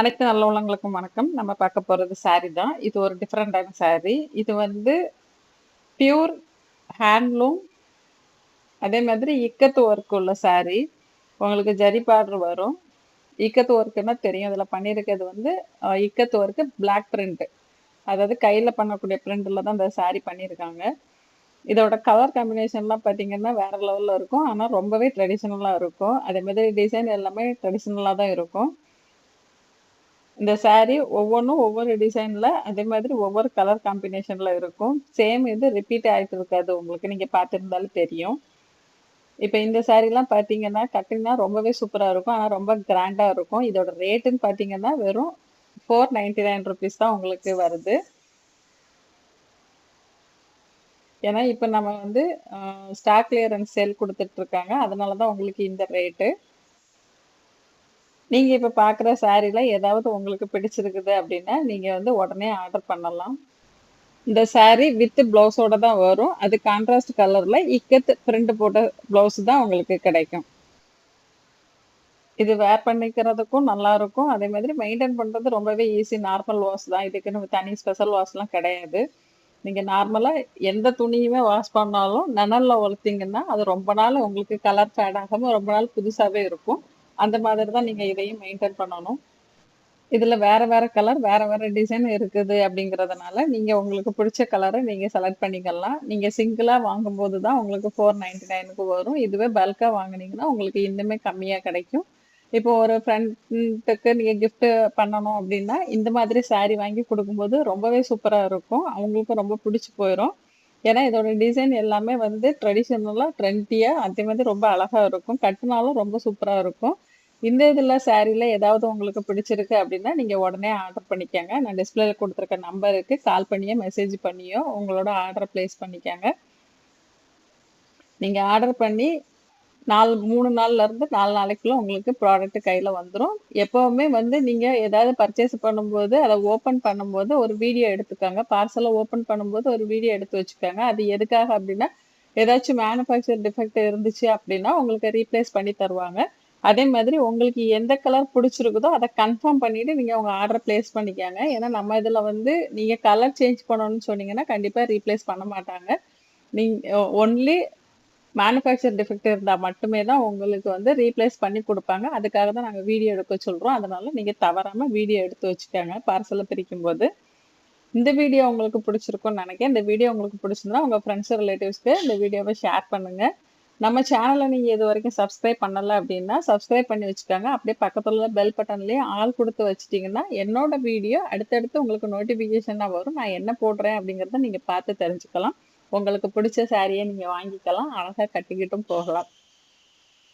அனைத்து நல்ல உள்ளங்களுக்கும் வணக்கம். நம்ம பார்க்க போகிறது சாரீ தான். இது ஒரு டிஃப்ரெண்டான saree. இது வந்து பியூர் ஹேண்ட்லூம் அதே மாதிரி இக்கத்து ஒர்க் உள்ள saree. உங்களுக்கு ஜரி பார்டர் வரும். இக்கத்து ஒர்க்குன்னா தெரியும். அதில் பண்ணியிருக்கிறது வந்து இக்கத்து ஒர்க்கு பிளாக் பிரிண்ட்டு அதாவது கையில் பண்ணக்கூடிய பிரிண்டில் தான் இந்த saree பண்ணியிருக்காங்க. இதோட கலர் காம்பினேஷன்லாம் பார்த்தீங்கன்னா வேறு லெவலில் இருக்கும். ஆனால் ரொம்பவே ட்ரெடிஷ்னலாக இருக்கும். அதே மாதிரி டிசைன் எல்லாமே ட்ரெடிஷ்னலாக தான் இருக்கும். இந்த சாரீ ஒவ்வொன்றும் ஒவ்வொரு டிசைனில் அதே மாதிரி ஒவ்வொரு கலர் காம்பினேஷனில் இருக்கும். சேம் இது ரிப்பீட் ஆகிட்டு இருக்காது. உங்களுக்கு நீங்கள் பார்த்துருந்தாலும் தெரியும். இப்போ இந்த சாரீலாம் பார்த்தீங்கன்னா கட்டினா ரொம்பவே சூப்பராக இருக்கும். ஆனால் ரொம்ப கிராண்டாக இருக்கும். இதோட ரேட்டுன்னு பார்த்தீங்கன்னா வெறும் ஃபோர் நைன்டி நைன் ருபீஸ் தான் உங்களுக்கு வருது. ஏன்னா இப்போ நம்ம வந்து ஸ்டாக் கிளியரன்ஸ் சேல் கொடுத்துட்ருக்காங்க அதனால தான் உங்களுக்கு இந்த ரேட்டு நீங்கள் இப்போ பார்க்குற சாரீல ஏதாவது உங்களுக்கு பிடிச்சிருக்குது அப்படின்னா நீங்கள் வந்து உடனே ஆர்டர் பண்ணலாம். இந்த சாரீ வித் ப்ளவுஸோட தான் வரும். அது கான்ட்ராஸ்ட் கலரில் இக்கத் பிரிண்ட் போட்ட ப்ளவுஸ் தான் உங்களுக்கு கிடைக்கும். இது வேர் பண்ணிக்கிறதுக்கும் நல்லா இருக்கும். அதே மாதிரி மெயின்டைன் பண்ணுறது ரொம்பவே ஈஸி நார்மல் வாஷ் தான். இதுக்குன்னு தனி ஸ்பெஷல் வாஷ்லாம் கிடையாது. நீங்கள் நார்மலாக எந்த துணியுமே வாஷ் பண்ணாலும் நனலில் வளர்த்தீங்கன்னா அது ரொம்ப நாள் உங்களுக்கு கலர் ஃபேட் ஆகாமல் ரொம்ப நாள் புதுசாகவே இருக்கும். அந்த மாதிரி தான் நீங்கள் இதையும் மெயின்டைன் பண்ணணும். இதில் வேற வேற கலர் வேற வேற டிசைன் இருக்குது அப்படிங்கிறதுனால நீங்கள் உங்களுக்கு பிடிச்ச கலரை நீங்கள் செலக்ட் பண்ணிக்கலாம். நீங்கள் சிங்கிளாக வாங்கும்போது தான் உங்களுக்கு ஃபோர் நைன்டி நைனுக்கு வரும். இதுவே பல்காக வாங்குனீங்கன்னா உங்களுக்கு இன்னுமே கம்மியாக கிடைக்கும். இப்போ ஒரு ஃப்ரெண்டுக்கு நீங்கள் கிஃப்ட் பண்ணணும் அப்படின்னா இந்த மாதிரி saree வாங்கி கொடுக்கும்போது ரொம்பவே சூப்பராக இருக்கும். அவங்களுக்கும் ரொம்ப பிடிச்சி போயிடும் ஏன்னா இதோட டிசைன் எல்லாமே வந்து ட்ரெடிஷ்னலாக ட்ரெண்டியாக அதே மாதிரி ரொம்ப அழகாக இருக்கும். கட்டினாலும் ரொம்ப சூப்பராக இருக்கும். இந்த இதில் சாரியில் ஏதாவது உங்களுக்கு பிடிச்சிருக்கு அப்படின்னா நீங்கள் உடனே ஆர்டர் பண்ணிக்கோங்க. நான் டிஸ்பிளேல கொடுத்துருக்க நம்பருக்கு கால் பண்ணியோ மெசேஜ் பண்ணியோ உங்களோட ஆர்டரை ப்ளேஸ் பண்ணிக்கோங்க. நீங்கள் ஆர்டர் பண்ணி நாலு மூணு நாள்ல இருந்து நாலு நாளைக்குள்ள உங்களுக்கு ப்ராடக்ட் கையில் வந்துடும் எப்போவுமே வந்து நீங்கள் ஏதாவது பர்ச்சேஸ் பண்ணும்போது அதை ஓப்பன் பண்ணும்போது ஒரு வீடியோ எடுத்துக்கோங்க. பார்சலை ஓப்பன் பண்ணும்போது ஒரு வீடியோ எடுத்து வச்சுக்கோங்க. அது எதுக்காக அப்படின்னா ஏதாச்சும் மேனுஃபேக்சர் டிஃபெக்ட் இருந்துச்சு அப்படின்னா உங்களுக்கு ரீப்ளேஸ் பண்ணி தருவாங்க. அதே மாதிரி உங்களுக்கு எந்த கலர் பிடிச்சிருக்குதோ அதை கன்ஃபார்ம் பண்ணிட்டு நீங்க உங்க ஆர்டர் பிளேஸ் பண்ணிக்கோங்க. ஏன்னா நம்ம இதுல வந்து நீங்க கலர் சேஞ்ச் பண்ணணும்னு சொன்னீங்கன்னா கண்டிப்பா ரீப்ளேஸ் பண்ண மாட்டாங்க. நீங்க ஒன்லி மேனுஃபேக்சர் டிஃபெக்ட் இருந்தால் மட்டுமே தான் உங்களுக்கு வந்து ரீப்ளேஸ் பண்ணி கொடுப்பாங்க. அதுக்காக தான் நாங்கள் வீடியோ எடுக்க சொல்கிறோம் அதனால நீங்கள் தவறாமல் வீடியோ எடுத்து வச்சுக்கோங்க பார்சலை பிரிக்கும் போது இந்த வீடியோ உங்களுக்கு பிடிச்சிருக்கும்னு நினைக்கிறேன். இந்த வீடியோ உங்களுக்கு பிடிச்சிருந்தா உங்கள் ஃப்ரெண்ட்ஸ் ரிலேட்டிவ்ஸ்க்கு இந்த வீடியோவை ஷேர் பண்ணுங்கள் நம்ம சேனலை நீங்கள் இது வரைக்கும் சப்ஸ்கிரைப் பண்ணலை அப்படின்னா சப்ஸ்கிரைப் பண்ணி வச்சுக்கோங்க. அப்படியே பக்கத்தில் உள்ள பெல் பட்டன்லேயே ஆள் கொடுத்து வச்சிட்டிங்கன்னா என்னோட வீடியோ அடுத்தடுத்து உங்களுக்கு நோட்டிஃபிகேஷனாக வரும். நான் என்ன போடுறேன் அப்படிங்கிறத நீங்கள் பார்த்து தெரிஞ்சுக்கலாம். உங்களுக்கு பிடிச்ச சாரியை நீங்கள் வாங்கிக்கலாம். அழகாக கட்டிக்கிட்டும் போகலாம்.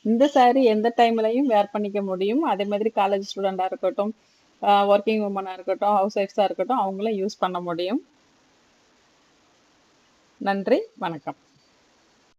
இந்த saree எந்த டைம்லையும் வேர் பண்ணிக்க முடியும். அதே மாதிரி காலேஜ் ஸ்டூடெண்டாக இருக்கட்டும் ஒர்க்கிங் உமனாக இருக்கட்டும் ஹவுஸ் ஒய்ஃப்ஸாக இருக்கட்டும் அவங்களும் யூஸ் பண்ண முடியும். நன்றி வணக்கம்.